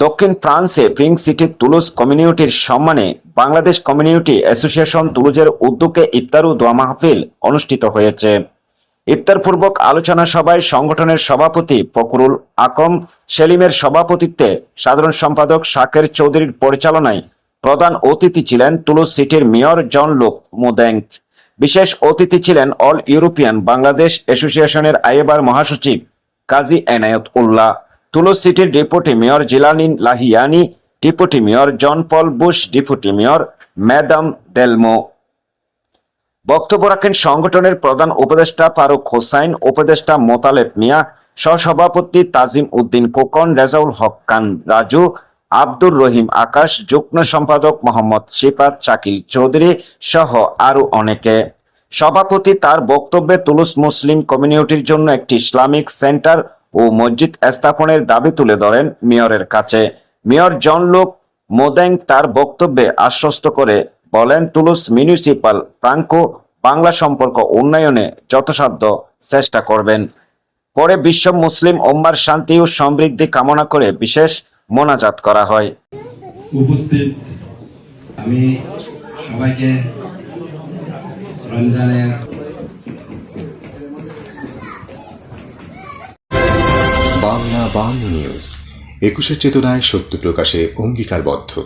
দক্ষিণ ফ্রান্সে প্রিন্স সিটির তুলুজ কমিউনিটির সম্মানে বাংলাদেশ কমিউনিটি অ্যাসোসিয়েশন তুলুজের উদ্যোগে ইফতার দোয়া মাহফিল অনুষ্ঠিত হয়েছে। ইফতারপূর্বক আলোচনা সভায় সংগঠনের সভাপতি ফকরুল আকম সেলিমের সভাপতিত্বে সাধারণ সম্পাদক শাকের চৌধুরীর পরিচালনায় প্রধান অতিথি ছিলেন তুলুজ সিটির মেয়র জন লোক মোদেং বিশেষ অতিথি ছিলেন অল ইউরোপিয়ান বাংলাদেশ অ্যাসোসিয়েশনের আইএবার মহাসচিব কাজী এনায়ত উল্লাহ তুলুজ সিটির deputy mayor জিলানিন Lahiani, deputy mayor John Paul Bush, deputy mayor madam Delmo. বক্তব্য রাখেন সংগঠনের প্রধান উপদেষ্টা ফারুক হোসাইন, উপদেষ্টা মোতালেব মিয়া, সহসভাপতি তাজিম উদ্দিন কোকন রেজাউল হক খান রাজু আব্দুর রহিম আকাশ, যুগ্ম সম্পাদক মোহাম্মদ শিপাত শাকিল চৌধুরী সহ আরও অনেকে। সভাপতি তার বক্তব্যে তুলুস মুসলিম কমিউনিটির জন্য একটি ইসলামিক সেন্টার ও মসজিদ স্থাপনের দাবি তুলে ধরেন মেয়রের কাছে। মেয়র জন লোক মোদেং তার বক্তব্যে আশ্বস্ত করে বলেন, তুলুস মিউনিসিপাল প্রাঙ্কো বাংলা সম্পর্ক উন্নয়নে যথাসাধ্য চেষ্টা করবেন। পরে বিশ্ব মুসলিম ওম্মার শান্তি ও সমৃদ্ধি কামনা করে বিশেষ মোনাজাত করা হয়। উপস্থিত আমি সবাইকে রমজানের বাংলা বাংলা নিউজ একুশে চেতনায় সত্য প্রকাশে অঙ্গীকারবদ্ধ।